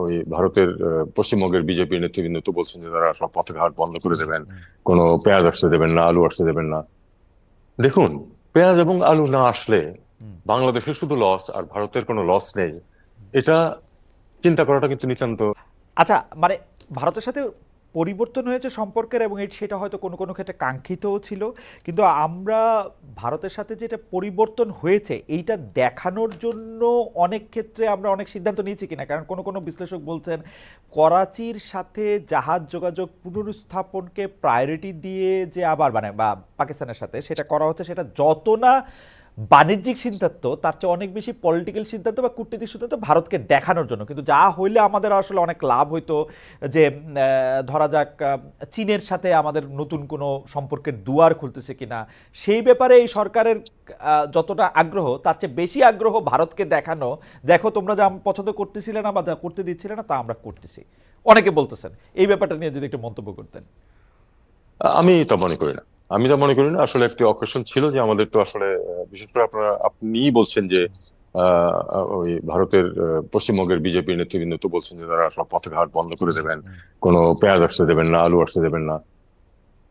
ওই ভারতের পশ্চিমবঙ্গের বিজেপি নেতৃবৃন্দ তো বলছেন যে তারা সব পথঘাট বন্ধ করে দেবেন কোনো পেঁয়াজ আসতে দেবেন না আলু আসতে দেবেন না। দেখুন পেঁয়াজ এবং আলু না আসলে বাংলাদেশের শুধু লস আর ভারতের কোনো লস নেই। এটা চিন্তা করাটা কিন্তু নিতান্ত আচ্ছা মানে ভারতের সাথে পরিবর্তন হয়েছে সম্পর্কের এবং সেটা হয়তো কোনো কোনো ক্ষেত্রে কাঙ্ক্ষিতও ছিল। কিন্তু আমরা ভারতের সাথে যেটা পরিবর্তন হয়েছে, এইটা দেখানোর জন্য অনেক ক্ষেত্রে আমরা অনেক সিদ্ধান্ত নিয়েছি কিনা। কারণ কোনো কোনো বিশ্লেষক বলছেন, করাচির সাথে জাহাজ যোগাযোগ পুনরুস্থাপনকে প্রায়োরিটি দিয়ে যে আবার মানে বা পাকিস্তানের সাথে সেটা করা হচ্ছে, সেটা যত না বাণিজ্যিক সিদ্ধান্ত, তার চেয়ে অনেক বেশি পলিটিক্যাল সিদ্ধান্ত বা কূটনীতিক সিদ্ধান্ত ভারতকে দেখানোর জন্য। কিন্তু যা হইলে আমাদের আসলে অনেক লাভ হইতো যে ধরা যাক চীনের সাথে আমাদের নতুন কোনো সম্পর্কের দুয়ার খুলতেছে কিনা, সেই ব্যাপারে এই সরকারের যতটা আগ্রহ, তার চেয়ে বেশি আগ্রহ ভারতকে দেখানো, দেখো তোমরা যা পছন্দ করতেছিলে না বা যা করতে দিচ্ছিলে না, তা আমরা করতেছি। অনেকে বলতেছেন, এই ব্যাপারটা নিয়ে যদি একটু মন্তব্য করতেন। আমি তো মনে করি না। আমি তা মনে করি না আসলে একটি অকেশন ছিল যে আমাদের তো আসলে বিশেষ করে আপনারা আপনিই বলছেন যে ওই ভারতের পশ্চিমবঙ্গের বিজেপি নেতৃবৃন্দ তো বলছেন যে তারা সব পথঘাট বন্ধ করে দেবেন কোনো পেঁয়াজ আসতে দেবেন না আলু আসতে দেবেন না।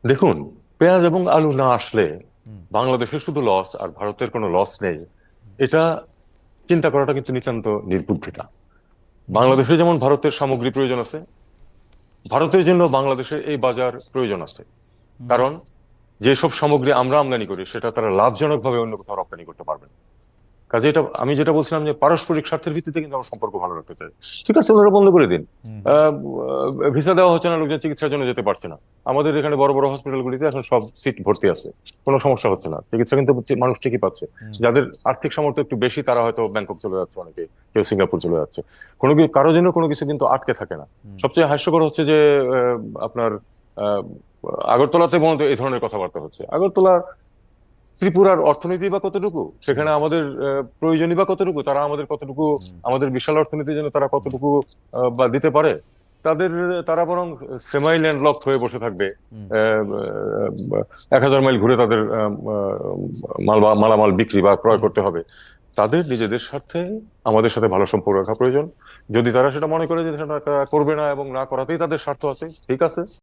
দেখুন পেঁয়াজ এবং আলু না আসলে বাংলাদেশের শুধু লস আর ভারতের কোনো লস নেই এটা চিন্তা করাটা কিন্তু নিতান্ত নির্বুদ্ধিতা বাংলাদেশে যেমন ভারতের সামগ্রী প্রয়োজন আছে ভারতের জন্য বাংলাদেশের এই বাজার প্রয়োজন আছে। কারণ যেসব সামগ্রী আমরা আমদানি করি সেটা তারা লাভজনকভাবে অন্য কোথাও রপ্তানি করতে পারবেন কাজে এটা আমি যেটা বলছিলাম যে পারস্পরিক স্বার্থের ভিত্তিতে কিন্তু আমরা সম্পর্ক ভালো রাখতে চাই। ঠিক আছে ওনারা বন্ধ করে দিন। ভিসা দেওয়া হচ্ছে না লোকজন চিকিৎসার জন্য যেতে পারছে না। আমাদের এখানে বড় বড় হসপিটালগুলিতে এখন সব সিট ভর্তি আছে কোনো সমস্যা হচ্ছে না। চিকিৎসা কিন্তু মানুষ ঠিকই পাচ্ছে। যাদের আর্থিক সামর্থ্য একটু বেশি তারা হয়তো ব্যাংকক চলে যাচ্ছে অনেকে কেউ সিঙ্গাপুর চলে যাচ্ছে। কোনো কি- কারও জন্য কোনো কিছু কিন্তু আটকে থাকে না। সবচেয়ে হাস্যকর হচ্ছে যে আহ, আপনার আহ, আগরতলাতে হয় এই ধরনের কথাবার্তা হচ্ছে। আগরতলা ত্রিপুরার অর্থনীতি বা কতটুকু? সেখানে আমাদের আহ, প্রয়োজনীয় বা কতটুকু? তারা আমাদের কতটুকু আমাদের বিশাল অর্থনীতির জন্য তারা কতটুকু বা দিতে পারে? তাদের তারা বরং সেমাই ল্যান্ড লকড হয়ে বসে থাকবে। এক হাজার মাইল ঘুরে তাদের মাল বা মালামাল বিক্রি বা ক্রয় করতে হবে। তাদের নিজেদের স্বার্থে আমাদের সাথে ভালো সম্পর্ক রাখা প্রয়োজন। যদি তারা সেটা মনে করে যে সেটা করবে না এবং না করাতেই তাদের স্বার্থ আছে ঠিক আছে।